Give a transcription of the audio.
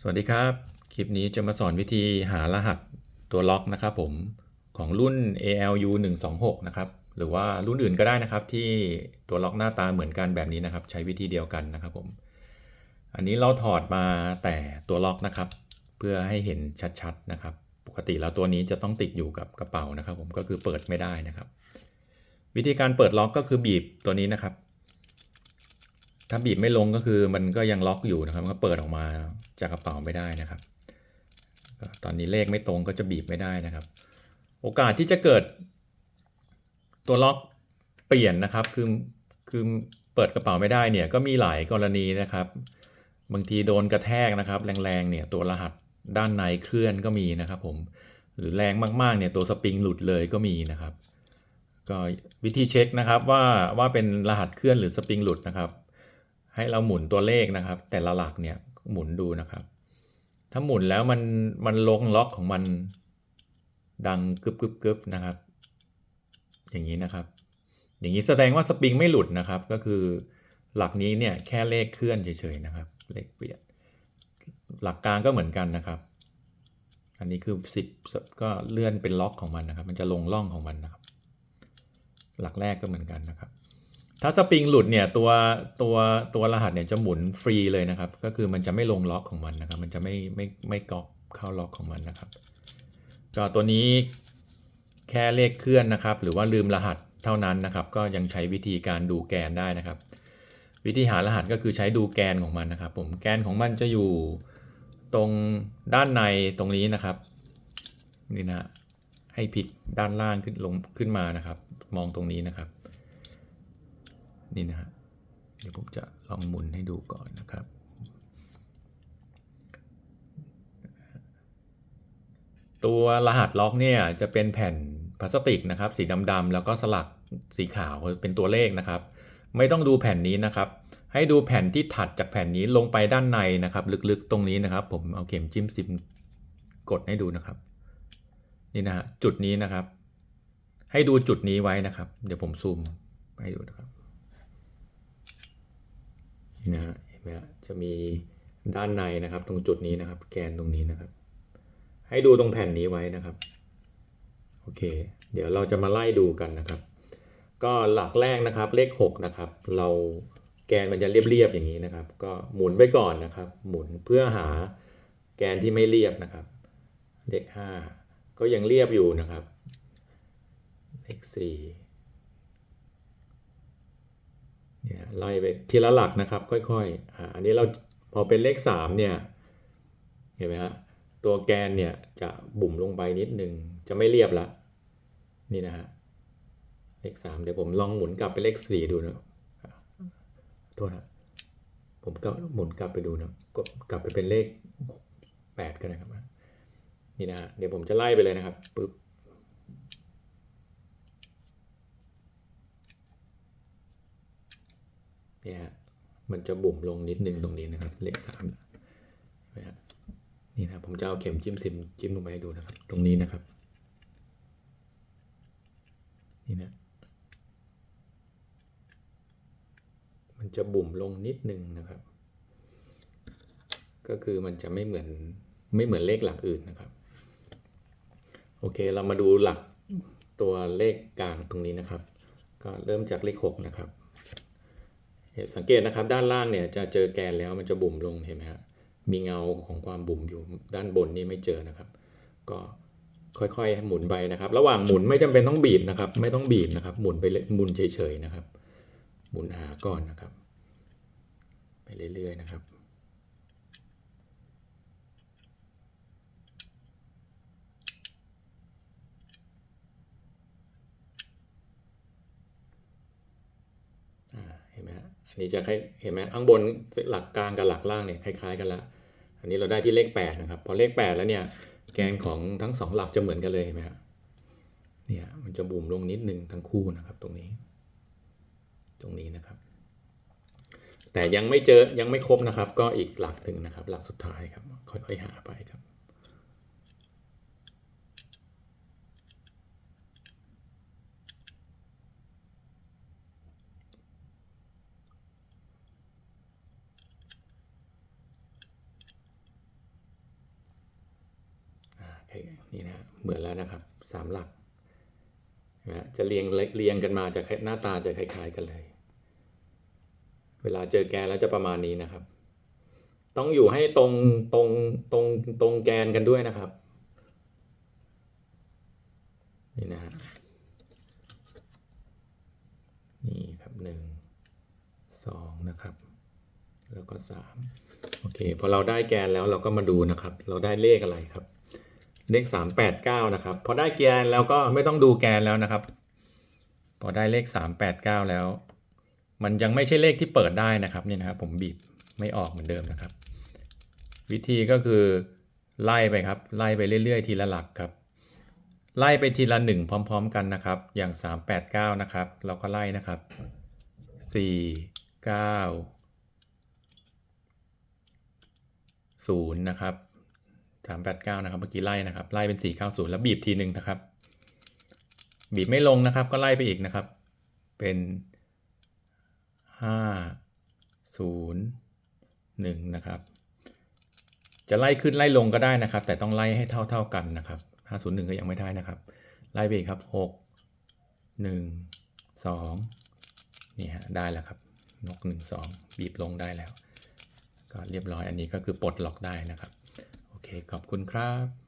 สวัสดีครับ คลิปนี้จะมาสอนวิธีหารหัสตัวล็อกนะครับผมของรุ่น ALU 126นะครับหรือว่ารุ่นอื่นก็ได้นะครับที่ตัวล็อกหน้าตาเหมือนกันแบบนี้นะครับ ใช้วิธีเดียวกันนะครับผม อันนี้เราถอดมาแต่ตัวล็อกนะครับ เพื่อให้เห็นชัดๆนะครับ ปกติแล้วตัวนี้จะต้องติดอยู่กับกระเป๋านะครับ ผมก็คือเปิดไม่ได้นะครับ วิธีการเปิดล็อกก็คือบีบตัวนี้นะครับ ถ้าบีบไม่ลงก็คือมันก็ยังล็อกอยู่นะครับ มันก็เปิดออกมาจากกระเป๋าไม่ได้นะครับ ตอนนี้เลขไม่ตรงก็จะบีบไม่ได้นะครับ โอกาสที่จะเกิดตัวล็อกเปลี่ยนนะครับ คือคือเปิดกระเป๋าไม่ได้เนี่ยก็มีหลายกรณีนะครับ บางทีโดนกระแทกนะครับ แรงๆเนี่ยตัวรหัสด้านในเคลื่อนก็มีนะครับผม หรือแรงมากๆเนี่ยตัวสปริงหลุดเลยก็มีนะครับ ก็วิธีเช็คนะครับว่าว่าเป็นรหัสเคลื่อนหรือสปริงหลุดนะครับ ให้เราหมุนตัวเลขนะครับ แต่ละหลักเนี่ยหมุนดูนะครับ ถ้าหมุนแล้วมันมันลงล็อกของมันดังกึบกึบกึบนะครับ อย่างนี้นะครับ อย่างนี้แสดงว่าสปริงไม่หลุดนะครับ ก็คือหลักนี้เนี่ยแค่เลขเคลื่อนเฉยๆนะครับ เลขเปลี่ยน หลักกลางก็เหมือนกันนะครับ อันนี้คือ 10 ก็เลื่อนเป็นล็อกของมันนะครับ มันจะลงล่องของมันนะครับ หลักแรกก็เหมือนกันนะครับ ถ้าสปริงหลุดเนี่ยตัวตัวตัวรหัสเนี่ยจะหมุนฟรีเลยนะครับ ก็คือมันจะไม่ลงล็อกของมันนะครับ มันจะไม่ไม่ไม่ก๊อกเข้าล็อกของมันนะครับ ก็ตัวนี้แค่เลขเคลื่อนนะครับ หรือว่าลืมรหัสเท่านั้นนะครับ ก็ยังใช้วิธีการดูแกนได้นะครับ วิธีหารหัสก็คือใช้ดูแกนของมันนะครับ ผมแกนของมันจะอยู่ตรงด้านในตรงนี้นะครับนี่นะให้พลิกด้านล่างขึ้นลงขึ้นมานะครับ มองตรงนี้นะครับ นี่นะฮะเดี๋ยวผมจะลองหมุนให้ดูก่อนนะครับ ตัวรหัสล็อกเนี่ยจะเป็นแผ่นพลาสติกนะครับ สีดำๆแล้วก็สลักสีขาวเป็นตัวเลขนะครับ ไม่ต้องดูแผ่นนี้นะครับ ให้ดูแผ่นที่ถัดจากแผ่นนี้ลงไปด้านในนะครับ ลึกๆตรงนี้นะครับ ผมเอาเข็มจิ้มซิมกดให้ดูนะครับ นี่นะฮะจุดนี้นะครับ ให้ดูจุดนี้ไว้นะครับ เดี๋ยวผมซูมให้ดูนะครับ นะฮะเห็นไหมฮะจะมีด้านในนะครับ ตรงจุดนี้นะครับ แกนตรงนี้นะครับ ให้ดูตรงแผ่นนี้ไว้นะครับโอเค เดี๋ยวเราจะมาไล่ดูกันนะครับ ก็หลักแรกนะครับเลข 6 นะครับ เราแกนมันจะเรียบๆอย่างนี้นะครับ ก็หมุนไปก่อนนะครับ หมุนเพื่อหาแกนที่ไม่เรียบนะครับ เลข 5 ก็ยังเรียบอยู่นะครับ เลข 4 เนี่ย ไล่ไปทีละหลักนะครับ ค่อยๆอ,อันนี้เราพอเป็นเลขสามเนี่ยเห็นไหมฮะตัวแกนเนี่ยจะบุ๋มลงไปนิดนึงจะไม่เรียบละนี่นะฮะเลขสามเดี๋ยวผมลองหมุนกลับไปเลขสี่ดูนะโทษนะผมก็หมุนกลับไปดูนะกดกลับไปเป็นเลขแปดก็ได้ครับนี่นะฮะเดี๋ยวผมจะไล่ไปเลยนะครับปึ๊บ เนี่ยมันจะบุ่มลงนิดนึงตรงนี้นะครับ เลขสามนะนี่นะผมจะเอาเข็มจิ้มซิมจิ้มลงไปให้ดูนะครับ ตรงนี้นะครับ นี่นะมันจะบุ่มลงนิดนึงนะครับ ก็คือมันจะไม่เหมือนไม่เหมือนเลขหลักอื่นนะครับ โอเคเรามาดูหลักตัวเลขกลางตรงนี้นะครับ ก็เริ่มจากเลขหกนะครับ สังเกตนะครับด้านล่างเนี่ยจะเจอแกนแล้วมันจะบุ่มลงเห็นไหมฮะมีเงาของความบุ่มอยู่ด้านบนนี่ไม่เจอนะครับ ก็ค่อยๆหมุนไปนะครับ ระหว่างหมุนไม่จำเป็นต้องบีบนะครับ ไม่ต้องบีบนะครับ หมุนไปหมุนเฉยๆนะครับ หมุนหาก่อนนะครับ ไปเรื่อยๆนะครับ อ่าเห็นไหมฮะ อันนี้จะคล้เห็นไหมข้างบนหลักกลางกับหลักล่างเนี่ยคล้ายๆกันละอันนี้เราได้ที่เลขแปดนะครับ พอเลขแปดแล้วเนี่ยแกนของทั้งสองหลักจะเหมือนกันเลยเห็นไหมฮะเนี่ยมันจะบุ่มลงนิดนึงทั้งคู่นะครับตรงนี้ ตรงนี้นะครับ แต่ยังไม่เจอยังไม่ครบนะครับ ก็อีกหลักหนึ่งนะครับ หลักสุดท้ายครับค่อยๆหาไปครับ น นี่นะเหมือนแล้วนะครับสามหลักนะจะเรียงเรียงกันมาจะหน้าตาจะคล้ายๆกันเลย เวลาเจอแกนแล้วจะประมาณนี้นะครับ ต้องอยู่ให้ตรงตรงตรงตรงแกนกันด้วยนะครับนี่นะฮะนี่ครับหนึ่งสองนะครับ แล้วก็สามโอเคพอเราได้แกนแล้วเราก็มาดูนะครับ เราได้เลขอะไรครับ เลขสามแปดเก้านะครับ พอได้แกนแล้วก็ไม่ต้องดูแกนแล้วนะครับ พอได้เลขสามแปดเก้าแล้ว มันยังไม่ใช่เลขที่เปิดได้นะครับนี่นะครับ ผมบีบไม่ออกเหมือนเดิมนะครับ วิธีก็คือไล่ไปครับ ไล่ไปเรื่อยๆ ทีละหลักครับ ไล่ไปทีละหนึ่งพร้อม ๆ กันนะครับ อย่าง389นะครับ เราก็ไล่นะครับ4 9 0นะครับ 389 นะครับ เมื่อกี้ไล่นะครับ ไล่เป็น 490 แล้วบีบทีหนึ่งนะครับ บีบไม่ลงนะครับ ก็ไล่ไปอีกนะครับ เป็น 5 0 1 นะครับ จะไล่ขึ้นไล่ลงก็ได้นะครับ แต่ต้องไล่ให้เท่าเท่าๆกันนะครับ 501 ก็ยังไม่ได้นะครับ ไล่ไปอีกครับ 6 1 2 นี่ฮะ ได้แล้วครับ นก 1 2 บีบลงได้แล้ว ก็เรียบร้อย อันนี้ก็คือปลดล็อกได้นะครับ ขอบคุณครับ